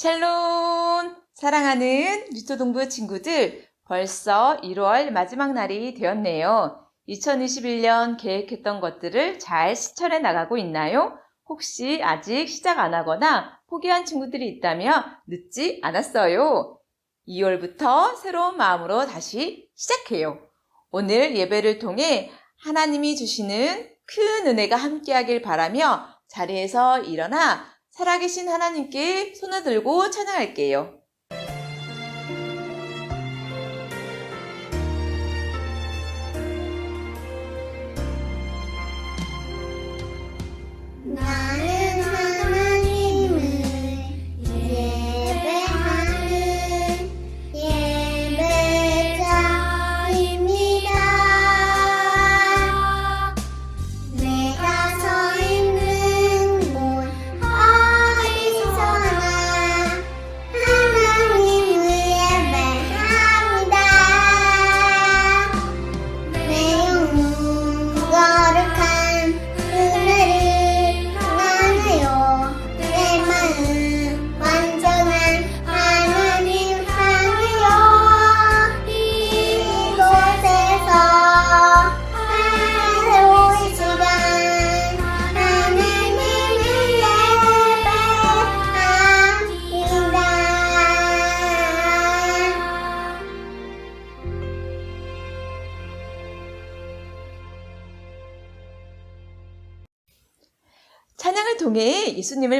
샬롬! 사랑하는 유초동부 친구들, 벌써 1월 마지막 날이 되었네요. 2021년 계획했던 것들을 잘 실천해 나가고 있나요? 혹시 아직 시작 안 하거나 포기한 친구들이 있다면 늦지 않았어요. 2월부터 새로운 마음으로 다시 시작해요. 오늘 예배를 통해 하나님이 주시는 큰 은혜가 함께하길 바라며 자리에서 일어나 살아계신 하나님께 손을 들고 찬양할게요.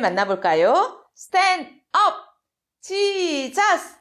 만나볼까요? Stand up! Jesus!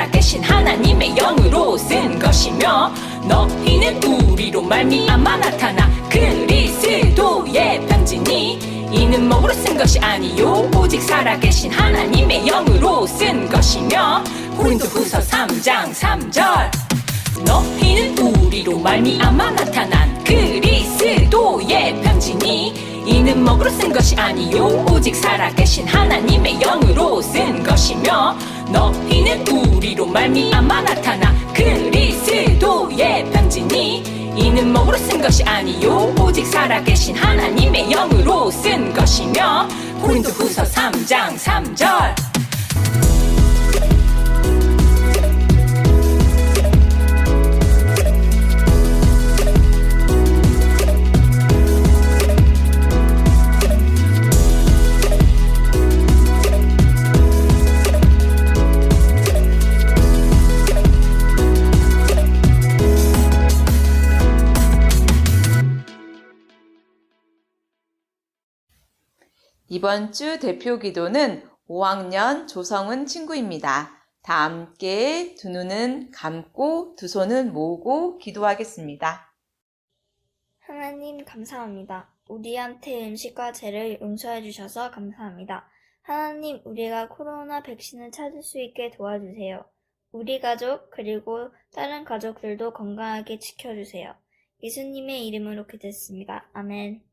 살아계신 하나님의 영으로 쓴 것이며 너희는 우리로 말미암아 나타나 그리스도의 편지니 이는 먹으로 쓴 것이 아니요 오직 살아계신 하나님의 영으로 쓴 것이며 고린도후서 3장 3절 너희는 우리로 말미암아 나타난 그리스도의 편지니 이는 먹으로 쓴 것이 아니요 오직 살아계신 하나님의 영으로 쓴 것이며 너희는 우리로 말미암아 나타나 그리스도의 편지니 이는 먹으로 쓴 것이 아니요 오직 살아계신 하나님의 영으로 쓴 것이며 고린도후서 3장 3절 이번 주 대표 기도는 5학년 조성은 친구입니다. 다 함께 두 눈은 감고 두 손은 모으고 기도하겠습니다. 하나님 감사합니다. 우리한테 음식과 재를 용서해 주셔서 감사합니다. 하나님, 우리가 코로나 백신을 찾을 수 있게 도와주세요. 우리 가족, 그리고 다른 가족들도 건강하게 지켜주세요. 예수님의 이름으로 기도했습니다. 아멘.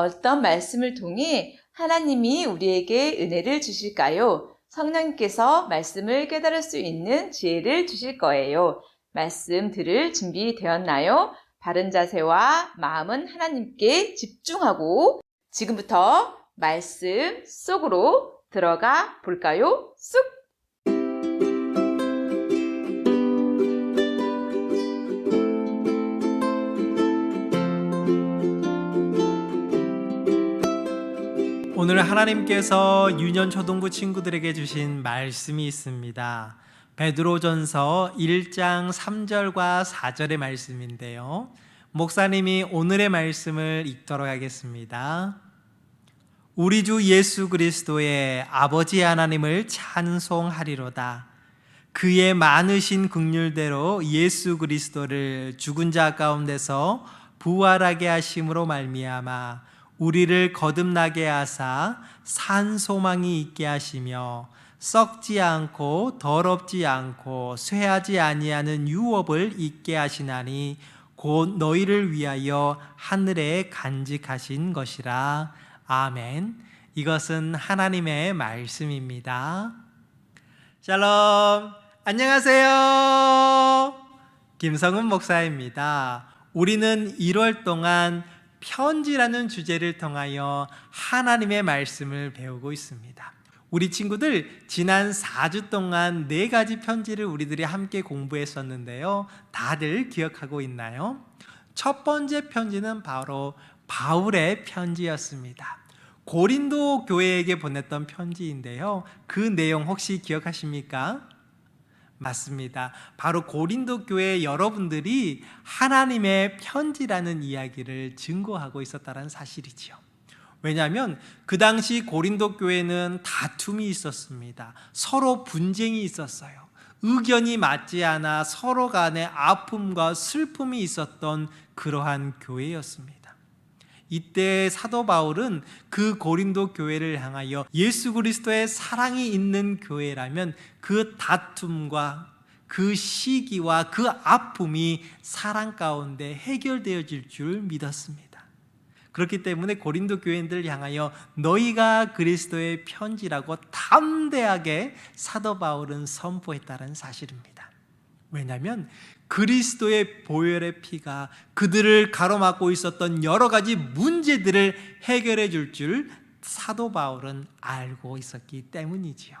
어떤 말씀을 통해 하나님이 우리에게 은혜를 주실까요? 성령님께서 말씀을 깨달을 수 있는 지혜를 주실 거예요. 말씀 들을 준비 되었나요? 바른 자세와 마음은 하나님께 집중하고 지금부터 말씀 속으로 들어가 볼까요? 쑥! 오늘 하나님께서 유년 초등부 친구들에게 주신 말씀이 있습니다. 베드로전서 1장 3절과 4절의 말씀인데요. 목사님이 오늘의 말씀을 읽도록 하겠습니다. 우리 주 예수 그리스도의 아버지 하나님을 찬송하리로다. 그의 많으신 긍휼대로 예수 그리스도를 죽은 자 가운데서 부활하게 하심으로 말미암아 우리를 거듭나게 하사 산 소망이 있게 하시며 썩지 않고 더럽지 않고 쇠하지 아니하는 유업을 있게 하시나니 곧 너희를 위하여 하늘에 간직하신 것이라 아멘. 이것은 하나님의 말씀입니다. 샬롬. 안녕하세요. 김성은 목사입니다. 우리는 1월 동안 편지라는 주제를 통하여 하나님의 말씀을 배우고 있습니다. 우리 친구들 지난 4주 동안 네 가지 편지를 우리들이 함께 공부했었는데요. 다들 기억하고 있나요? 첫 번째 편지는 바로 바울의 편지였습니다. 고린도 교회에게 보냈던 편지인데요. 그 내용 혹시 기억하십니까? 맞습니다. 바로 고린도 교회 여러분들이 하나님의 편지라는 이야기를 증거하고 있었다는 사실이지요. 왜냐하면 그 당시 고린도 교회는 다툼이 있었습니다. 서로 분쟁이 있었어요. 의견이 맞지 않아 서로 간에 아픔과 슬픔이 있었던 그러한 교회였습니다. 이때 사도 바울은 그 고린도 교회를 향하여 예수 그리스도의 사랑이 있는 교회라면 그 다툼과 그 시기와 그 아픔이 사랑 가운데 해결되어질 줄 믿었습니다. 그렇기 때문에 고린도 교인들을 향하여 너희가 그리스도의 편지라고 담대하게 사도 바울은 선포했다는 사실입니다. 왜냐하면 그리스도의 보혈의 피가 그들을 가로막고 있었던 여러 가지 문제들을 해결해 줄 줄 사도 바울은 알고 있었기 때문이지요.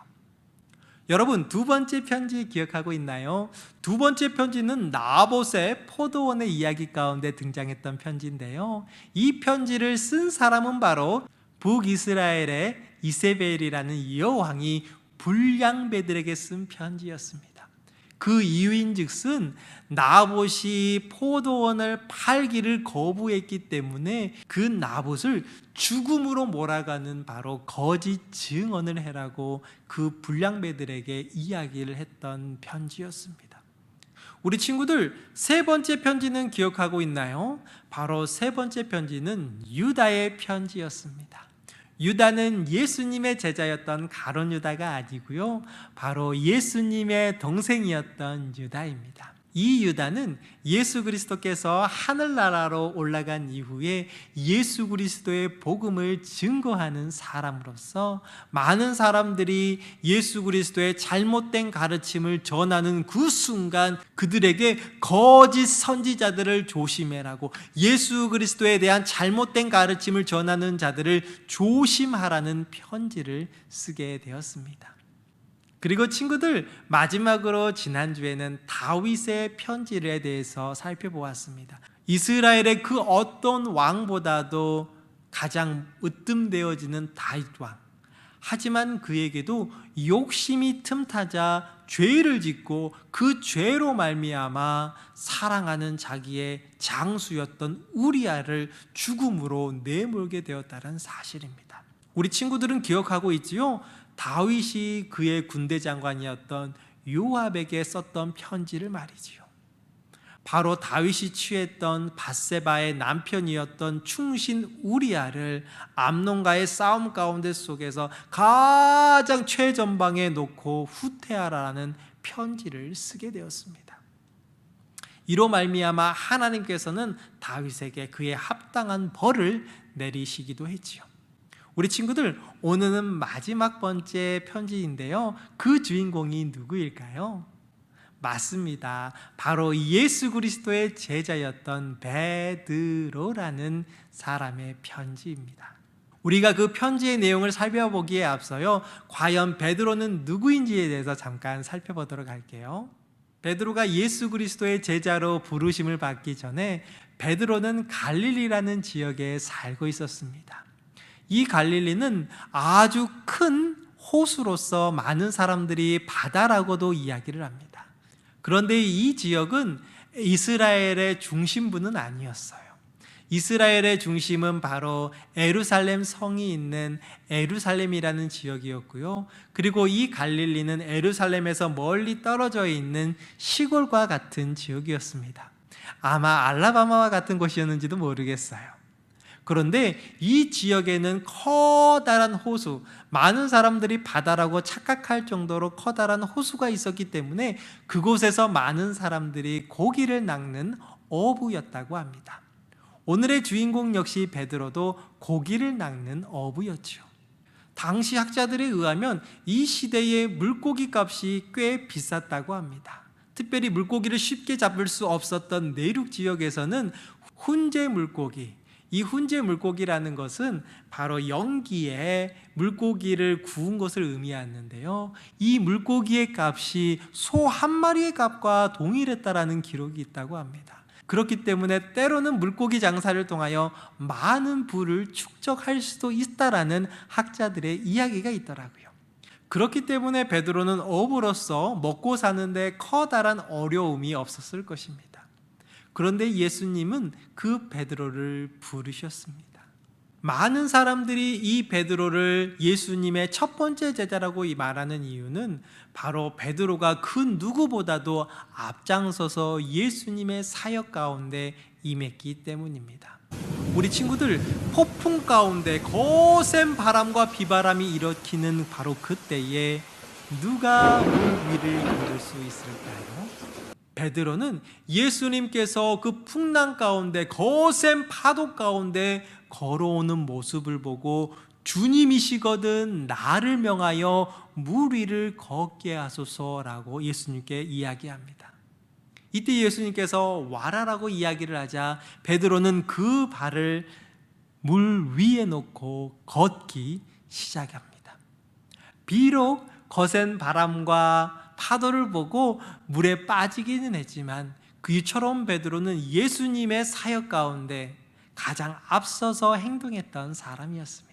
여러분 두 번째 편지 기억하고 있나요? 두 번째 편지는 나봇의 포도원의 이야기 가운데 등장했던 편지인데요. 이 편지를 쓴 사람은 바로 북이스라엘의 이세벨이라는 여왕이 불량배들에게 쓴 편지였습니다. 그 이유인즉슨 나봇이 포도원을 팔기를 거부했기 때문에 그 나봇을 죽음으로 몰아가는 바로 거짓 증언을 해라고 그 불량배들에게 이야기를 했던 편지였습니다. 우리 친구들 세 번째 편지는 기억하고 있나요? 바로 세 번째 편지는 유다의 편지였습니다. 유다는 예수님의 제자였던 가론 유다가 아니고요. 바로 예수님의 동생이었던 유다입니다. 이 유다는 예수 그리스도께서 하늘나라로 올라간 이후에 예수 그리스도의 복음을 증거하는 사람으로서 많은 사람들이 예수 그리스도의 잘못된 가르침을 전하는 그 순간 그들에게 거짓 선지자들을 조심해라고 예수 그리스도에 대한 잘못된 가르침을 전하는 자들을 조심하라는 편지를 쓰게 되었습니다. 그리고 친구들 마지막으로 지난주에는 다윗의 편지에 대해서 살펴보았습니다. 이스라엘의 그 어떤 왕보다도 가장 으뜸되어지는 다윗 왕. 하지만 그에게도 욕심이 틈타자 죄를 짓고 그 죄로 말미암아 사랑하는 자기의 장수였던 우리아를 죽음으로 내몰게 되었다는 사실입니다. 우리 친구들은 기억하고 있지요. 다윗이 그의 군대 장관이었던 요압에게 썼던 편지를 말이지요. 바로 다윗이 취했던 바세바의 남편이었던 충신 우리아를 암론과의 싸움 가운데 속에서 가장 최전방에 놓고 후퇴하라는 편지를 쓰게 되었습니다. 이로 말미암아 하나님께서는 다윗에게 그의 합당한 벌을 내리시기도 했지요. 우리 친구들 오늘은 마지막 번째 편지인데요. 그 주인공이 누구일까요? 맞습니다. 바로 예수 그리스도의 제자였던 베드로라는 사람의 편지입니다. 우리가 그 편지의 내용을 살펴보기에 앞서요. 과연 베드로는 누구인지에 대해서 잠깐 살펴보도록 할게요. 베드로가 예수 그리스도의 제자로 부르심을 받기 전에 베드로는 갈릴리라는 지역에 살고 있었습니다. 이 갈릴리는 아주 큰 호수로서 많은 사람들이 바다라고도 이야기를 합니다. 그런데 이 지역은 이스라엘의 중심부는 아니었어요. 이스라엘의 중심은 바로 에루살렘 성이 있는 에루살렘이라는 지역이었고요. 그리고 이 갈릴리는 에루살렘에서 멀리 떨어져 있는 시골과 같은 지역이었습니다. 아마 알라바마와 같은 곳이었는지도 모르겠어요. 그런데 이 지역에는 커다란 호수, 많은 사람들이 바다라고 착각할 정도로 커다란 호수가 있었기 때문에 그곳에서 많은 사람들이 고기를 낚는 어부였다고 합니다. 오늘의 주인공 역시 베드로도 고기를 낚는 어부였죠. 당시 학자들에 의하면 이 시대의 물고기 값이 꽤 비쌌다고 합니다. 특별히 물고기를 쉽게 잡을 수 없었던 내륙 지역에서는 훈제 물고기, 이 훈제 물고기라는 것은 바로 연기에 물고기를 구운 것을 의미하는데요. 이 물고기의 값이 소 한 마리의 값과 동일했다라는 기록이 있다고 합니다. 그렇기 때문에 때로는 물고기 장사를 통하여 많은 부를 축적할 수도 있다라는 학자들의 이야기가 있더라고요. 그렇기 때문에 베드로는 어부로서 먹고 사는데 커다란 어려움이 없었을 것입니다. 그런데 예수님은 그 베드로를 부르셨습니다. 많은 사람들이 이 베드로를 예수님의 첫 번째 제자라고 말하는 이유는 바로 베드로가 그 누구보다도 앞장서서 예수님의 사역 가운데 임했기 때문입니다. 우리 친구들 폭풍 가운데 거센 바람과 비바람이 일으키는 바로 그때에 누가 물 위를 걸을 수 있을까요? 베드로는 예수님께서 그 풍랑 가운데 거센 파도 가운데 걸어오는 모습을 보고 주님이시거든 나를 명하여 물 위를 걷게 하소서라고 예수님께 이야기합니다. 이때 예수님께서 와라라고 이야기를 하자 베드로는 그 발을 물 위에 놓고 걷기 시작합니다. 비록 거센 바람과 파도를 보고 물에 빠지기는 했지만 그처럼 베드로는 예수님의 사역 가운데 가장 앞서서 행동했던 사람이었습니다.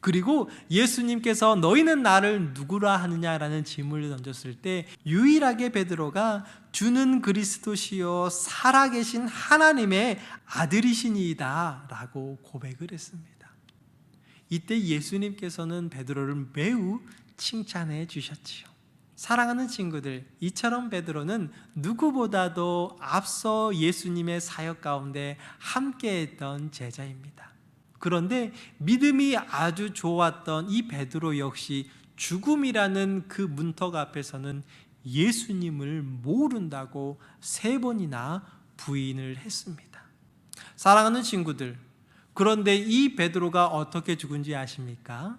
그리고 예수님께서 너희는 나를 누구라 하느냐라는 질문을 던졌을 때 유일하게 베드로가 주는 그리스도시요 살아계신 하나님의 아들이시니이다라고 고백을 했습니다. 이때 예수님께서는 베드로를 매우 칭찬해 주셨지요. 사랑하는 친구들, 이처럼 베드로는 누구보다도 앞서 예수님의 사역 가운데 함께했던 제자입니다. 그런데 믿음이 아주 좋았던 이 베드로 역시 죽음이라는 그 문턱 앞에서는 예수님을 모른다고 세 번이나 부인을 했습니다. 사랑하는 친구들, 그런데 이 베드로가 어떻게 죽은지 아십니까?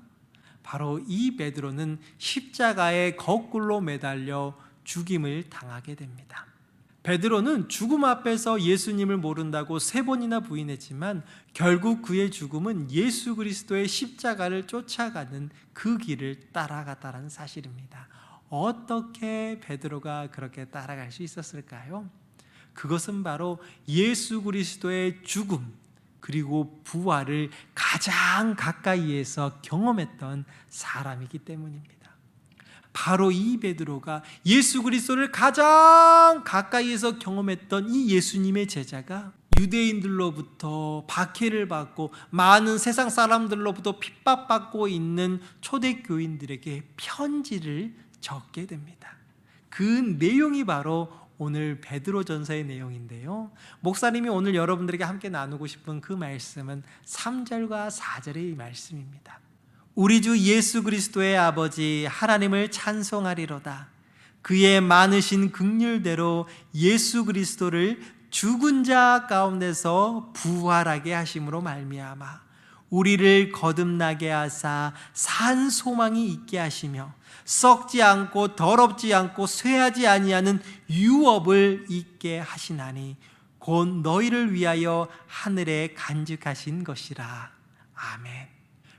바로 이 베드로는 십자가에 거꾸로 매달려 죽임을 당하게 됩니다. 베드로는 죽음 앞에서 예수님을 모른다고 세 번이나 부인했지만 결국 그의 죽음은 예수 그리스도의 십자가를 쫓아가는 그 길을 따라갔다는 사실입니다. 어떻게 베드로가 그렇게 따라갈 수 있었을까요? 그것은 바로 예수 그리스도의 죽음 그리고 부활을 가장 가까이에서 경험했던 사람이기 때문입니다. 바로 이 베드로가 예수 그리스도를 가장 가까이에서 경험했던 이 예수님의 제자가 유대인들로부터 박해를 받고 많은 세상 사람들로부터 핍박받고 있는 초대 교인들에게 편지를 적게 됩니다. 그 내용이 바로 오늘 베드로 전서의 내용인데요. 목사님이 오늘 여러분들에게 함께 나누고 싶은 그 말씀은 3절과 4절의 말씀입니다. 우리 주 예수 그리스도의 아버지 하나님을 찬송하리로다. 그의 많으신 극률대로 예수 그리스도를 죽은 자 가운데서 부활하게 하심으로 말미암아 우리를 거듭나게 하사 산 소망이 있게 하시며 썩지 않고 더럽지 않고 쇠하지 아니하는 유업을 있게 하시나니 곧 너희를 위하여 하늘에 간직하신 것이라. 아멘.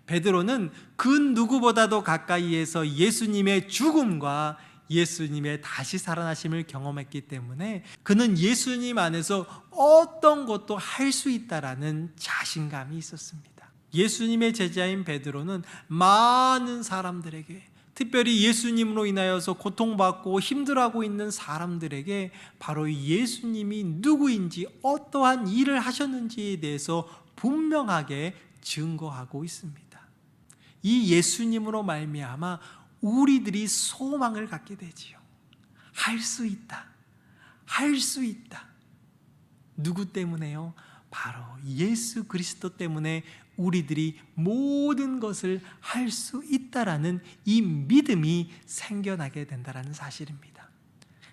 베드로는 그 누구보다도 가까이에서 예수님의 죽음과 예수님의 다시 살아나심을 경험했기 때문에 그는 예수님 안에서 어떤 것도 할 수 있다라는 자신감이 있었습니다. 예수님의 제자인 베드로는 많은 사람들에게 특별히 예수님으로 인하여서 고통받고 힘들어하고 있는 사람들에게 바로 예수님이 누구인지 어떠한 일을 하셨는지에 대해서 분명하게 증거하고 있습니다. 이 예수님으로 말미암아 우리들이 소망을 갖게 되지요. 할 수 있다. 할 수 있다. 누구 때문에요? 바로 예수 그리스도 때문에 우리들이 모든 것을 할 수 있다라는 이 믿음이 생겨나게 된다라는 사실입니다.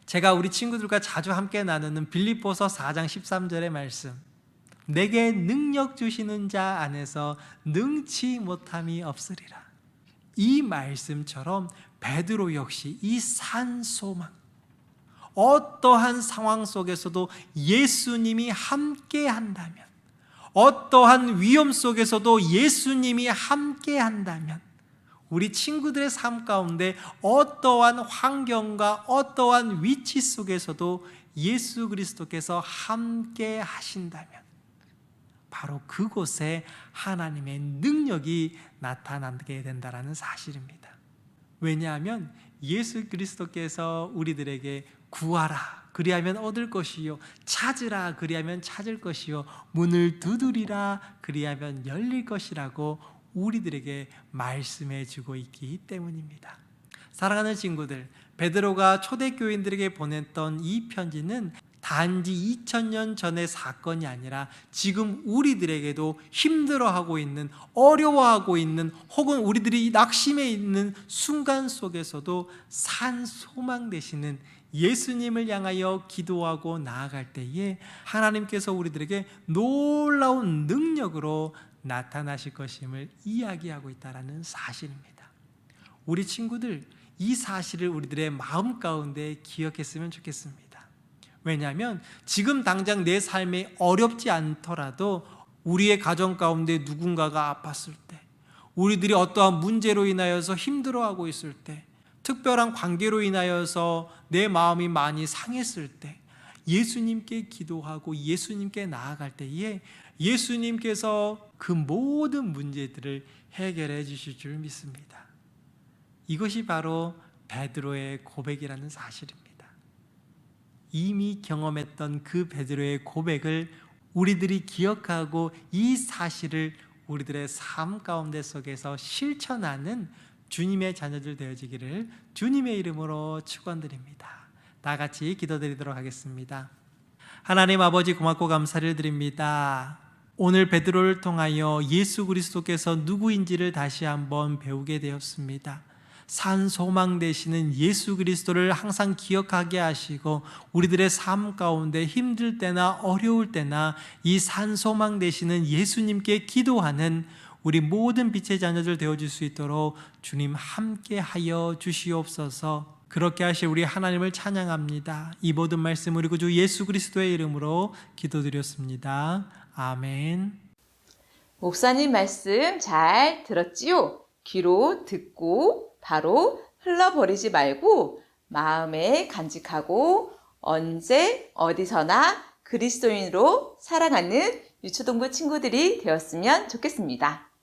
제가 우리 친구들과 자주 함께 나누는 빌립보서 4장 13절의 말씀. 내게 능력 주시는 자 안에서 능치 못함이 없으리라. 이 말씀처럼 베드로 역시 이 산 소망 어떠한 상황 속에서도 예수님이 함께 한다면 어떠한 위험 속에서도 예수님이 함께 한다면 우리 친구들의 삶 가운데 어떠한 환경과 어떠한 위치 속에서도 예수 그리스도께서 함께 하신다면 바로 그곳에 하나님의 능력이 나타나게 된다라는 사실입니다. 왜냐하면 예수 그리스도께서 우리들에게 구하라. 그리하면 얻을 것이요. 찾으라. 그리하면 찾을 것이요. 문을 두드리라. 그리하면 열릴 것이라고 우리들에게 말씀해 주고 있기 때문입니다. 사랑하는 친구들, 베드로가 초대 교인들에게 보냈던 이 편지는 단지 2000년 전의 사건이 아니라 지금 우리들에게도 힘들어하고 있는 어려워하고 있는 혹은 우리들이 낙심해 있는 순간 속에서도 산 소망 되시는 예수님을 향하여 기도하고 나아갈 때에 하나님께서 우리들에게 놀라운 능력으로 나타나실 것임을 이야기하고 있다라는 사실입니다. 우리 친구들 이 사실을 우리들의 마음 가운데 기억했으면 좋겠습니다. 왜냐하면 지금 당장 내 삶이 어렵지 않더라도 우리의 가정 가운데 누군가가 아팠을 때, 우리들이 어떠한 문제로 인하여서 힘들어하고 있을 때, 특별한 관계로 인하여서 내 마음이 많이 상했을 때, 예수님께 기도하고 예수님께 나아갈 때에 예수님께서 그 모든 문제들을 해결해 주실 줄 믿습니다. 이것이 바로 베드로의 고백이라는 사실입니다. 이미 경험했던 그 베드로의 고백을 우리들이 기억하고 이 사실을 우리들의 삶 가운데 속에서 실천하는 주님의 자녀들 되어지기를 주님의 이름으로 축원드립니다. 다 같이 기도드리도록 하겠습니다. 하나님 아버지 고맙고 감사를 드립니다. 오늘 베드로를 통하여 예수 그리스도께서 누구인지를 다시 한번 배우게 되었습니다. 산 소망 되시는 예수 그리스도를 항상 기억하게 하시고 우리들의 삶 가운데 힘들 때나 어려울 때나 이 산 소망 되시는 예수님께 기도하는 우리 모든 빛의 자녀들 되어줄 수 있도록 주님 함께 하여 주시옵소서. 그렇게 하실 우리 하나님을 찬양합니다. 이 모든 말씀 우리 구주 예수 그리스도의 이름으로 기도드렸습니다. 아멘. 목사님 말씀 잘 들었지요? 귀로 듣고 바로 흘러버리지 말고 마음에 간직하고 언제 어디서나 그리스도인으로 살아가는 유초동부 친구들이 되었으면 좋겠습니다.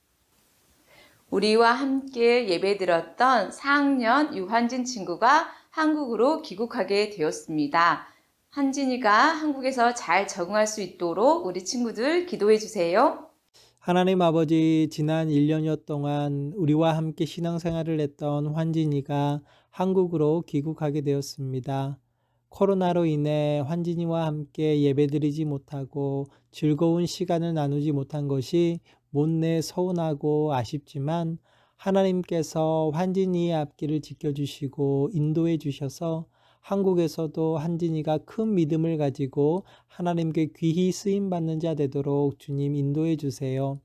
우리와 함께 예배 드렸던 4학년 유한진 친구가 한국으로 귀국하게 되었습니다. 한진이가 한국에서 잘 적응할 수 있도록 우리 친구들 기도해 주세요. 하나님 아버지, 지난 1년여 동안 우리와 함께 신앙생활을 했던 환진이가 한국으로 귀국하게 되었습니다. 코로나로 인해 환진이와 함께 예배드리지 못하고 즐거운 시간을 나누지 못한 것이 못내 서운하고 아쉽지만 하나님께서 환진이의 앞길을 지켜주시고 인도해 주셔서 한국에서도 한진이가 큰 믿음을 가지고 하나님께 귀히 쓰임 받는 자 되도록 주님 인도해 주세요.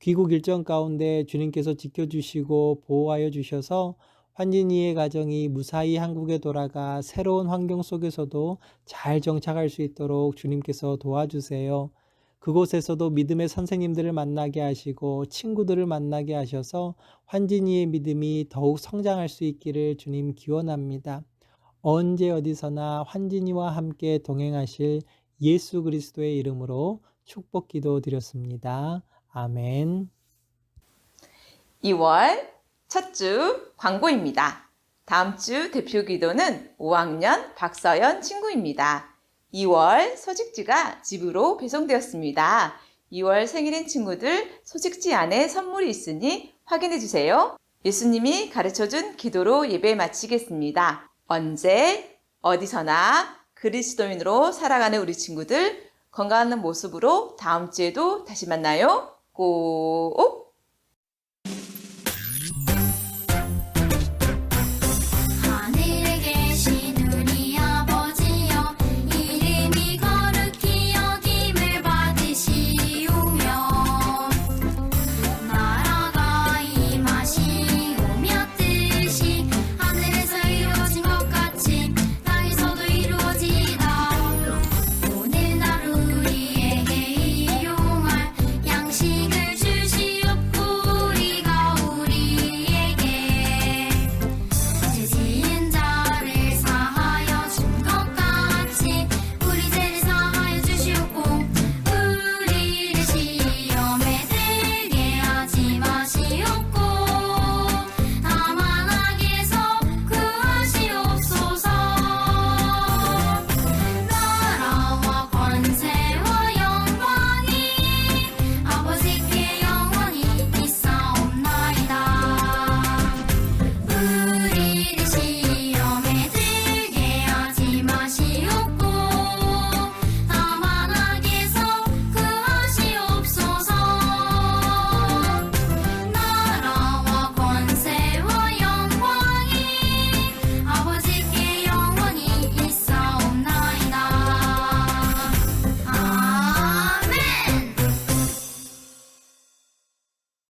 귀국 일정 가운데 주님께서 지켜주시고 보호하여 주셔서 환진이의 가정이 무사히 한국에 돌아가 새로운 환경 속에서도 잘 정착할 수 있도록 주님께서 도와주세요. 그곳에서도 믿음의 선생님들을 만나게 하시고 친구들을 만나게 하셔서 환진이의 믿음이 더욱 성장할 수 있기를 주님 기원합니다. 언제 어디서나 환진이와 함께 동행하실 예수 그리스도의 이름으로 축복 기도 드렸습니다. 아멘. 2월 첫 주 광고입니다. 다음 주 대표 기도는 5학년 박서연 친구입니다. 2월 소식지가 집으로 배송되었습니다. 2월 생일인 친구들 소식지 안에 선물이 있으니 확인해 주세요. 예수님이 가르쳐 준 기도로 예배 마치겠습니다. 언제, 어디서나 그리스도인으로 살아가는 우리 친구들 건강한 모습으로 다음 주에도 다시 만나요. 꼭